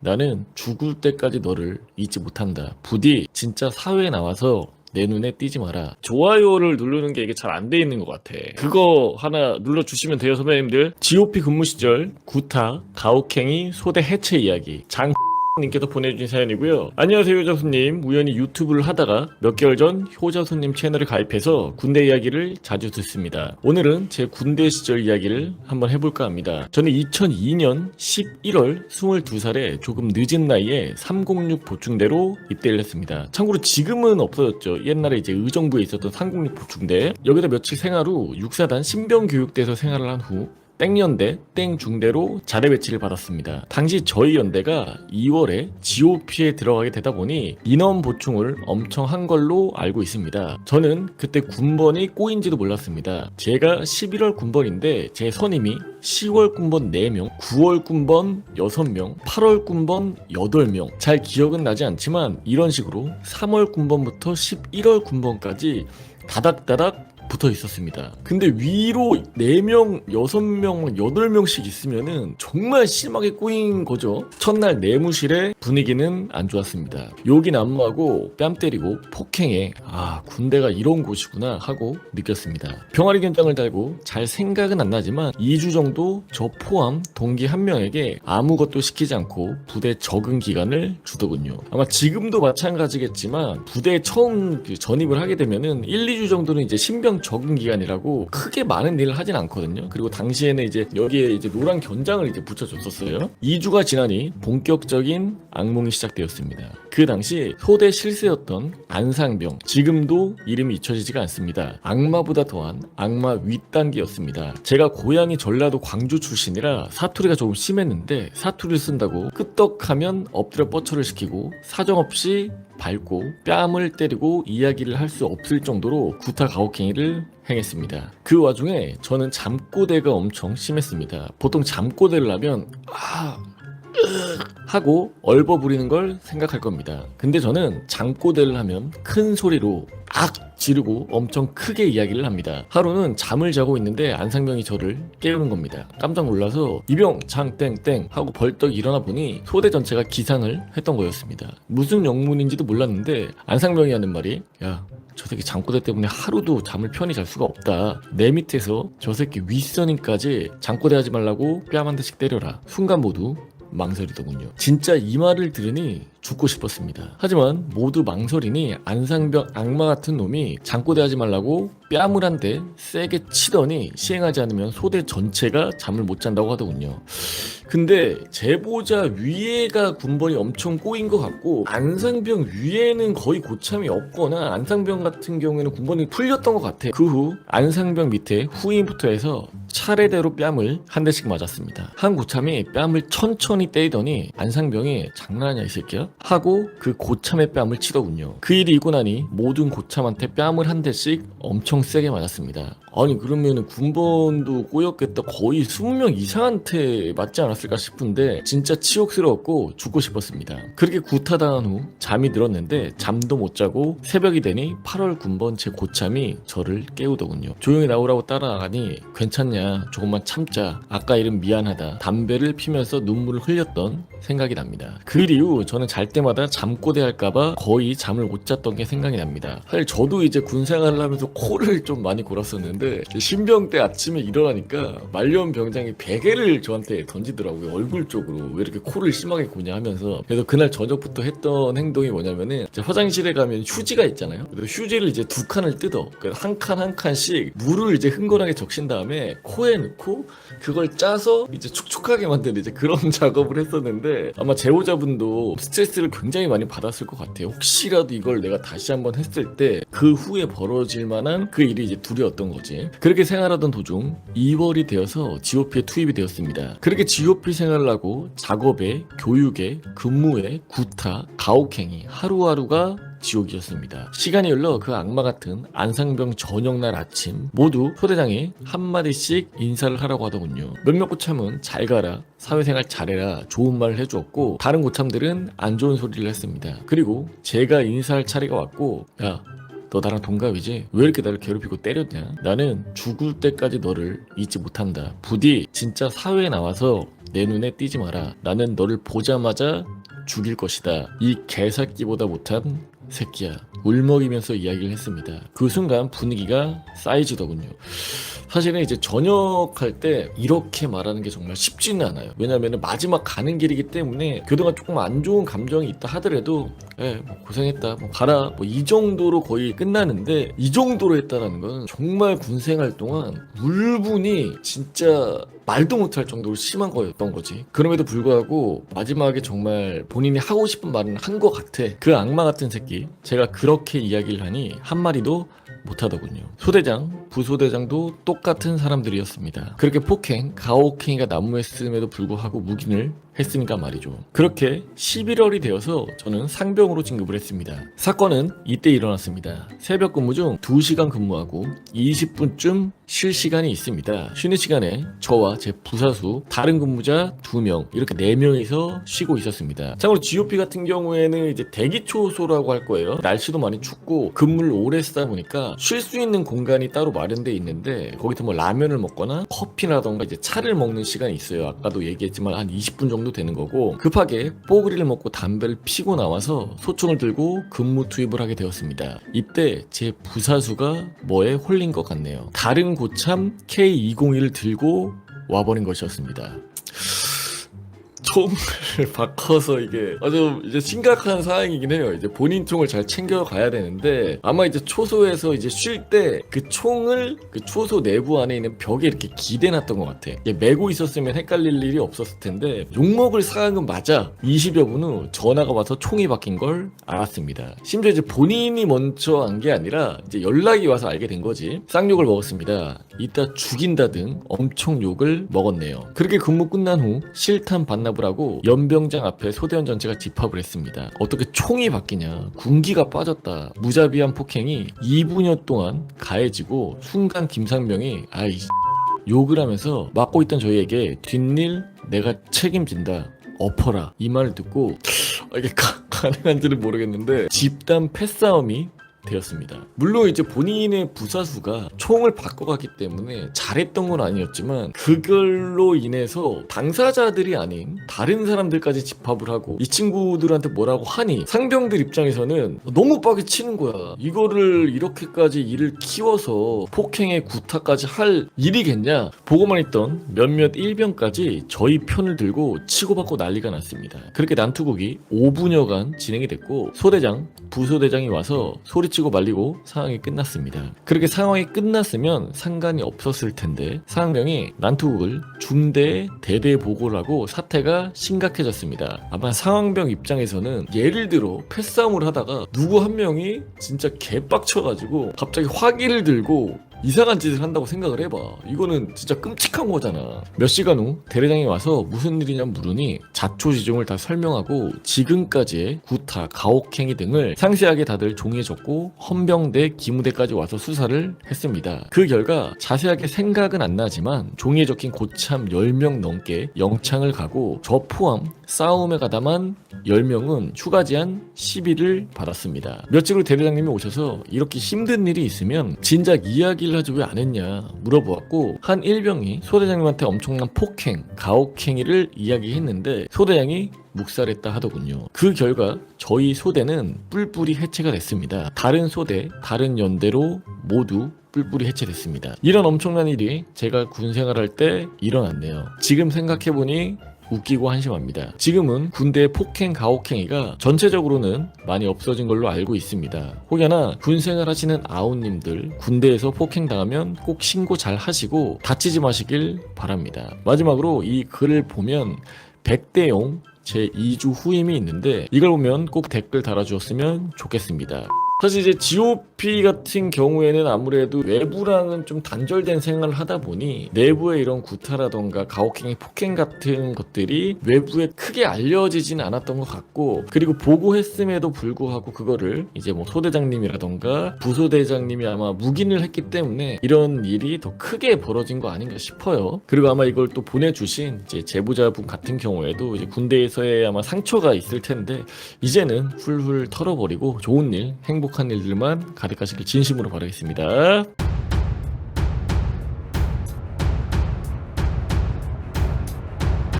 나는 죽을 때까지 너를 잊지 못한다. 부디 진짜 사회에 나와서 내 눈에 띄지 마라. 좋아요를 누르는 게 이게 잘 안 돼 있는 것 같아. 그거 하나 눌러주시면 돼요, 선배님들. GOP 근무 시절 구타, 가혹행위, 소대 해체 이야기, 장 님께서 보내주신 사연이고요. 안녕하세요, 효자손님. 우연히 유튜브를 하다가 몇 개월 전 효자손님 채널에 가입해서 군대 이야기를 자주 듣습니다. 오늘은 제 군대 시절 이야기를 한번 해볼까 합니다. 저는 2002년 11월 22살에 조금 늦은 나이에 306 보충대로 입대를 했습니다. 참고로 지금은 없어졌죠. 옛날에 이제 의정부에 있었던 306 보충대. 여기다 며칠 생활 후 육사단 신병교육대에서 생활을 한 후 땡연대, 땡중대로 자대 배치를 받았습니다. 당시 저희 연대가 2월에 GOP에 들어가게 되다 보니 인원 보충을 엄청 한 걸로 알고 있습니다. 저는 그때 군번이 꼬인지도 몰랐습니다. 제가 11월 군번인데 제 선임이 10월 군번 4명, 9월 군번 6명, 8월 군번 8명. 잘 기억은 나지 않지만 이런 식으로 3월 군번부터 11월 군번까지 다닥다닥 붙어 있었습니다. 근데 위로 4명, 6명, 8명씩 있으면은 정말 심하게 꼬인 거죠. 첫날 내무실의 분위기는 안 좋았습니다. 욕이 난무하고 뺨 때리고 폭행해. 아, 군대가 이런 곳이구나 하고 느꼈습니다. 병아리 견장을 달고 잘 생각은 안 나지만 2주 정도 저 포함 동기 한 명에게 아무것도 시키지 않고 부대 적응 기간을 주더군요. 아마 지금도 마찬가지겠지만 부대에 처음 그 전입을 하게 되면은 1, 2주 정도는 이제 신병 적응 기간이라고 크게 많은 일을 하진 않거든요. 그리고 당시에는 이제 여기에 이제 노란 견장을 이제 붙여줬었어요. 2주가 지나니 본격적인 악몽이 시작되었습니다. 그 당시 소대 실세였던 안상병, 지금도 이름이 잊혀지지가 않습니다. 악마보다 더한 악마 윗단계였습니다. 제가 고향이 전라도 광주 출신이라 사투리가 조금 심했는데 사투리를 쓴다고 끄떡하면 엎드려 뻗쳐를 시키고 사정없이 밟고 뺨을 때리고 이야기를 할 수 없을 정도로 구타 가혹행위를 행했습니다. 그 와중에 저는 잠꼬대가 엄청 심했습니다. 보통 잠꼬대를 하면 아 하고 얼버무리는 걸 생각할 겁니다. 근데 저는 잠꼬대를 하면 큰 소리로 악 지르고 엄청 크게 이야기를 합니다. 하루는 잠을 자고 있는데 안상병이 저를 깨우는 겁니다. 깜짝 놀라서 이병 장땡땡 하고 벌떡 일어나 보니 소대 전체가 기상을 했던 거였습니다. 무슨 영문인지도 몰랐는데 안상병이 하는 말이 야 저 새끼 잠꼬대 때문에 하루도 잠을 편히 잘 수가 없다. 내 밑에서 저 새끼 윗선임까지 잠꼬대 하지 말라고 뺨 한 대씩 때려라. 순간 모두 망설이더군요. 진짜 이 말을 들으니 죽고 싶었습니다. 하지만 모두 망설이니 안상병 악마 같은 놈이 잠꼬대 하지 말라고 뺨을 한 대 세게 치더니 시행하지 않으면 소대 전체가 잠을 못 잔다고 하더군요. 근데 제보자 위에가 군번이 엄청 꼬인 것 같고 안상병 위에는 거의 고참이 없거나 안상병 같은 경우에는 군번이 풀렸던 것 같아. 그 후 안상병 밑에 후임부터 해서 차례대로 뺨을 한 대씩 맞았습니다. 한 고참이 뺨을 천천히 때리더니 안상병이 장난하냐 이 새끼야? 하고 그 고참의 뺨을 치더군요. 그 일이 있고 나니 모든 고참한테 뺨을 한 대씩 엄청 세게 맞았습니다. 아니 그러면은 군번도 꼬였겠다 거의 20명 이상한테 맞지 않았을까 싶은데 진짜 치욕스러웠고 죽고 싶었습니다. 그렇게 구타당한 후 잠이 들었는데 잠도 못 자고 새벽이 되니 8월 군번 제 고참이 저를 깨우더군요. 조용히 나오라고 따라가니 괜찮냐 조금만 참자 아까 이름 미안하다 담배를 피면서 눈물을 흘렸던 생각이 납니다. 그 이후 저는 잘 때마다 잠꼬대 할까봐 거의 잠을 못 잤던 게 생각이 납니다. 사실 저도 이제 군 생활을 하면서 코를 좀 많이 골았었는데 신병 때 아침에 일어나니까 말년 병장이 베개를 저한테 던지더라고요 얼굴 쪽으로. 왜 이렇게 코를 심하게 고냐 하면서. 그래서 그날 저녁부터 했던 행동이 뭐냐면은 화장실에 가면 휴지가 있잖아요. 그래서 휴지를 이제 두 칸을 뜯어. 한칸한 칸씩 물을 이제 흥건하게 적신 다음에 코에 넣고 그걸 짜서 이제 촉촉하게 만드는 이제 그런 작업을 했었는데 아마 제보자분도 스트레스를 굉장히 많이 받았을 것 같아요. 혹시라도 이걸 내가 다시 한번 했을 때 그 후에 벌어질 만한 그 일이 이제 두려웠던 거 지. 그렇게 생활하던 도중 2월이 되어서 GOP에 투입이 되었습니다. 그렇게 GOP 생활을 하고 작업에, 교육에, 근무에, 구타, 가혹행위 하루하루가 지옥이었습니다. 시간이 흘러 그 악마 같은 안상병 저녁날 아침 모두 소대장이 한마디씩 인사를 하라고 하더군요. 몇몇 고참은 잘 가라, 사회생활 잘해라 좋은 말을 해주었고 다른 고참들은 안 좋은 소리를 했습니다. 그리고 제가 인사할 차례가 왔고 야 너 나랑 동갑이지? 왜 이렇게 나를 괴롭히고 때렸냐? 나는 죽을 때까지 너를 잊지 못한다. 부디 진짜 사회에 나와서 내 눈에 띄지 마라. 나는 너를 보자마자 죽일 것이다. 이 개새끼보다 못한 새끼야. 울먹이면서 이야기를 했습니다. 그 순간 분위기가 쌓이지더군요. 사실은 이제 전역할 때 이렇게 말하는 게 정말 쉽지는 않아요. 왜냐하면 마지막 가는 길이기 때문에 그동안 조금 안 좋은 감정이 있다 하더라도 예, 뭐 고생했다, 뭐 가라, 뭐 이 정도로 거의 끝나는데 이 정도로 했다라는 건 정말 군 생활 동안 울분이 진짜 말도 못할 정도로 심한 거였던 거지. 그럼에도 불구하고 마지막에 정말 본인이 하고 싶은 말은 한 것 같아. 그 악마 같은 새끼. 제가 그 렇게 이야기를 하니 한 마리도 못하더군요. 소대장, 부소대장도 똑같은 사람들이었습니다. 그렇게 폭행, 가혹행위가 난무했음에도 불구하고 묵인을 했으니까 말이죠. 그렇게 11월이 되어서 저는 상병으로 진급을 했습니다. 사건은 이때 일어났습니다. 새벽 근무 중 2시간 근무하고 20분쯤 쉴 시간이 있습니다. 쉬는 시간에 저와 제 부사수, 다른 근무자 2명, 이렇게 4명이서 쉬고 있었습니다. 참고로 GOP 같은 경우에는 이제 대기초소라고 할 거예요. 날씨도 많이 춥고 근무를 오래 쓰다 보니까 쉴 수 있는 공간이 따로 마련돼 있는데 거기서 뭐 라면을 먹거나 커피라던가 이제 차를 먹는 시간이 있어요. 아까도 얘기했지만 한 20분 정도 되는 거고 급하게 뽀글이를 먹고 담배를 피고 나와서 소총을 들고 근무 투입을 하게 되었습니다. 이때 제 부사수가 뭐에 홀린 것 같네요. 다른 고참 K201을 들고 와버린 것이었습니다. 총을 바꿔서 이게 아주 이제 심각한 상황이긴 해요. 이제 본인 총을 잘 챙겨 가야 되는데 아마 이제 초소에서 이제 쉴 때 그 총을 그 초소 내부 안에 있는 벽에 이렇게 기대놨던 것 같아. 이게 메고 있었으면 헷갈릴 일이 없었을 텐데 욕먹을 상황은 맞아. 20여 분 후 전화가 와서 총이 바뀐 걸 알았습니다. 심지어 이제 본인이 먼저 안 게 아니라 이제 연락이 와서 알게 된 거지. 쌍욕을 먹었습니다. 이따 죽인다 등 엄청 욕을 먹었네요. 그렇게 근무 끝난 후 실탄 반납을 하고 연병장 앞에 소대원 전체가 집합을 했습니다. 어떻게 총이 바뀌냐. 군기가 빠졌다. 무자비한 폭행이 2분여 동안 가해지고 순간 김상명이 아이 욕을 하면서 맡고 있던 저희에게 뒷일 내가 책임진다. 엎어라 이 말을 듣고 아, 이게 가, 가능한지는 모르겠는데 집단 패싸움이 되었습니다. 물론 이제 본인의 부사수가 총을 바꿔갔기 때문에 잘했던 건 아니었지만 그걸로 인해서 당사자들이 아닌 다른 사람들까지 집합을 하고 이 친구들한테 뭐라고 하니 상병들 입장에서는 너무 빡이 치는 거야. 이거를 이렇게까지 일을 키워서 폭행에 구타까지 할 일이겠냐? 보고만 있던 몇몇 일병까지 저희 편을 들고 치고받고 난리가 났습니다. 그렇게 난투극이 5분여간 진행이 됐고 소대장, 부소대장이 와서 소리 치고 말리고 상황이 끝났습니다. 그렇게 상황이 끝났으면 상관이 없었을 텐데 상황명이 난투극을 중대에 대대 보고를 하고 사태가 심각해졌습니다. 아마 상황병 입장에서는 예를 들어 패싸움을 하다가 누구 한 명이 진짜 개빡쳐가지고 갑자기 화기를 들고 이상한 짓을 한다고 생각을 해봐. 이거는 진짜 끔찍한 거잖아. 몇 시간 후 대대장이 와서 무슨 일이냐 물으니 자초지종을 다 설명하고 지금까지의 구타, 가혹행위 등을 상세하게 다들 종이에 적고 헌병대, 기무대까지 와서 수사를 했습니다. 그 결과 자세하게 생각은 안 나지만 종이에 적힌 고참 10명 넘게 영창을 가고 저 포함 싸움에 가담한 10명은 휴가 제한 10일을 받았습니다. 며칠 후 대대장님이 오셔서 이렇게 힘든 일이 있으면 진작 이야기를 하지 왜 안 했냐 물어보았고 한 일병이 소대장님한테 엄청난 폭행, 가혹행위를 이야기했는데 소대장이 묵살했다 하더군요. 그 결과 저희 소대는 뿔뿔이 해체가 됐습니다. 다른 소대, 다른 연대로 모두 뿔뿔이 해체됐습니다. 이런 엄청난 일이 제가 군 생활할 때 일어났네요. 지금 생각해보니 웃기고 한심합니다. 지금은 군대의 폭행 가혹행위가 전체적으로는 많이 없어진 걸로 알고 있습니다. 혹여나 군 생활하시는 아우님들 군대에서 폭행 당하면 꼭 신고 잘 하시고 다치지 마시길 바랍니다. 마지막으로 이 글을 보면 백대용 제 2주 후임이 있는데 이걸 보면 꼭 댓글 달아주었으면 좋겠습니다. 사실 이제 GOP 같은 경우에는 아무래도 외부랑은 좀 단절된 생활을 하다 보니 내부의 이런 구타라던가 가혹행위, 폭행 같은 것들이 외부에 크게 알려지진 않았던 것 같고 그리고 보고했음에도 불구하고 그거를 이제 뭐 소대장님이라던가 부소대장님이 아마 묵인을 했기 때문에 이런 일이 더 크게 벌어진 거 아닌가 싶어요. 그리고 아마 이걸 또 보내주신 이제 제보자분 같은 경우에도 이제 군대에서의 아마 상처가 있을 텐데 이제는 훌훌 털어버리고 좋은 일, 행복한 일들만 가득 하시길 진심으로 바라겠습니다.